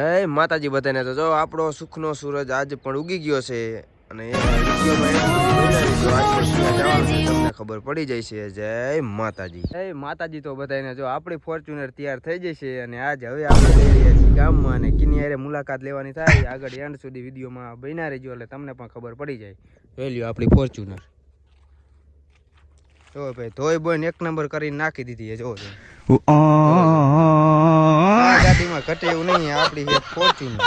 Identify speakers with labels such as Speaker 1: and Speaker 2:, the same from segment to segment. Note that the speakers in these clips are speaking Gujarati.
Speaker 1: હે માતાજી બધાને. તો જો આપણો સુખનો સૂરજ આજ પણ ઉગી ગયો છે અને ખબર પડી જાય છે જય માતાજી. જય માતાજી તો બધાને. જો આપણી ફોર્ચ્યુનર તૈયાર થઈ જશે અને આજ હવે આપણે ગામમાં અને કિની હારે મુલાકાત લેવાની થાય. આગળ એન્ડ સુધી વિડીયોમાં બન્યા રહેજો એટલે તમને પણ ખબર પડી જાય. જોઈ લ્યો આપણી ફોર્ચ્યુનર જો ભાઈ ધોઈ બોઈને એક નંબર કરીને નાખી દીધી છે. જો ઘટે એવું નહીં આપણી છે ફોર્ચ્યુનર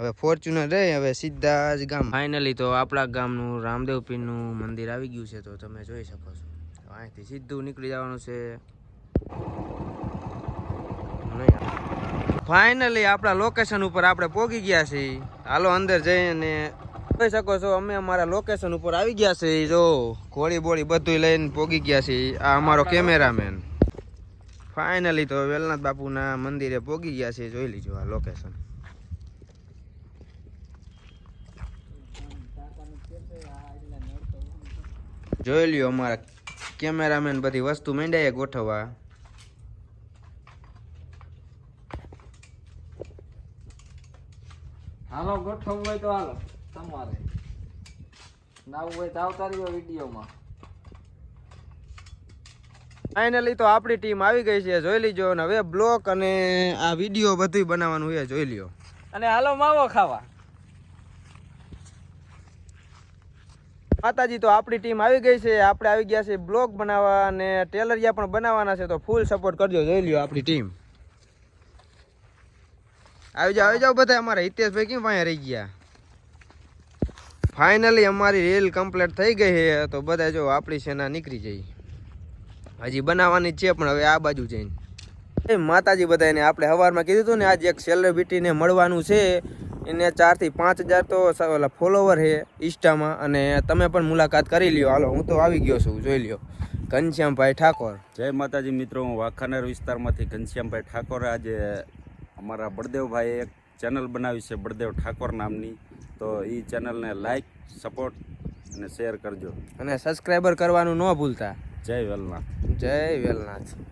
Speaker 1: હવે ફોર્ચ્યુનર રે હવે સીધા જ ગામ. ફાઇનલી તો આપણા ગામનું રામદેવ પીરનું મંદિર આવી ગયું છે તો તમે જોઈ શકો છો. અહીંથી સીધું નીકળી જવાનું છે. ફાઇનલી આપણા લોકેશન ઉપર આપણે પહોંચી ગયા છીએ. હાલો અંદર જઈ અને જોઈ શકો છો અમે અમારા લોકેશન ઉપર આવી ગયા છીએ. જો ઘોડી બોળી બધું લઈને પહોંચી ગયા છીએ. આ અમારો કેમેરામેન ફાઇનલી તો વેલનાથ બાપુના મંદિરે પોગી ગયા છે, જોઈ લીજો આ લોકેશન જોઈ લ્યો અમારા કેમેરામેન બધી વસ્તુ માંડ્યા ગોઠવવા.
Speaker 2: હાલો, ગોઠવવું હોય તો હાલો, તમારે. નાવું હોય તો આવતા રહ્યો વિડીયોમાં.
Speaker 1: ફાઇનલી તો આપણી ટીમ આવી ગઈ છે જોઈ લીજો. અને હવે બ્લોક અને આ વીડિયો બધું બનાવવાનું એ જોઈ લ્યો.
Speaker 2: અને હાલો માવો ખાવા.
Speaker 1: માતાજી તો આપણી ટીમ આવી ગઈ છે આપણે આવી ગયા છે બ્લોક બનાવવા અને ટેલરિયા પણ બનાવવાના છે તો ફૂલ સપોર્ટ કરજો જોઈ લ્યો આપણી ટીમ. આવી જાઓ આવી જાઓ બધા અમારા. હિતેશભાઈ કેમ પાસે રહી ગયા? ફાઇનલી અમારી રીલ કમ્પ્લીટ થઈ ગઈ છે તો બધા જો આપણી સેના નીકળી જઈ હજી બનાવવાની છે પણ હવે આ બાજુ જઈને. એ માતાજી બધાને આપણે સવારમાં કીધું હતું ને આજે એક સેલિબ્રિટીને મળવાનું છે. એને ચારથી પાંચ હજાર તો ઓલા ફોલોવર છે ઇન્સ્ટામાં અને તમે પણ મુલાકાત કરી લ્યો. હાલો હું તો આવી ગયો છું જોઈ લ્યો. ઘનશ્યામભાઈ ઠાકોર.
Speaker 3: જય માતાજી મિત્રો હું વાખાનેર વિસ્તારમાંથી ઘનશ્યામભાઈ ઠાકોર. આજે અમારા બળદેવભાઈએ એક ચેનલ બનાવી છે બળદેવ ઠાકોર નામની. તો એ ચેનલને લાઈક સપોર્ટ અને શેર કરજો.
Speaker 1: અને સબસ્ક્રાઈબર કરવાનું ન ભૂલતા.
Speaker 3: જય વેલનાથ.
Speaker 1: જય વેલનાથ.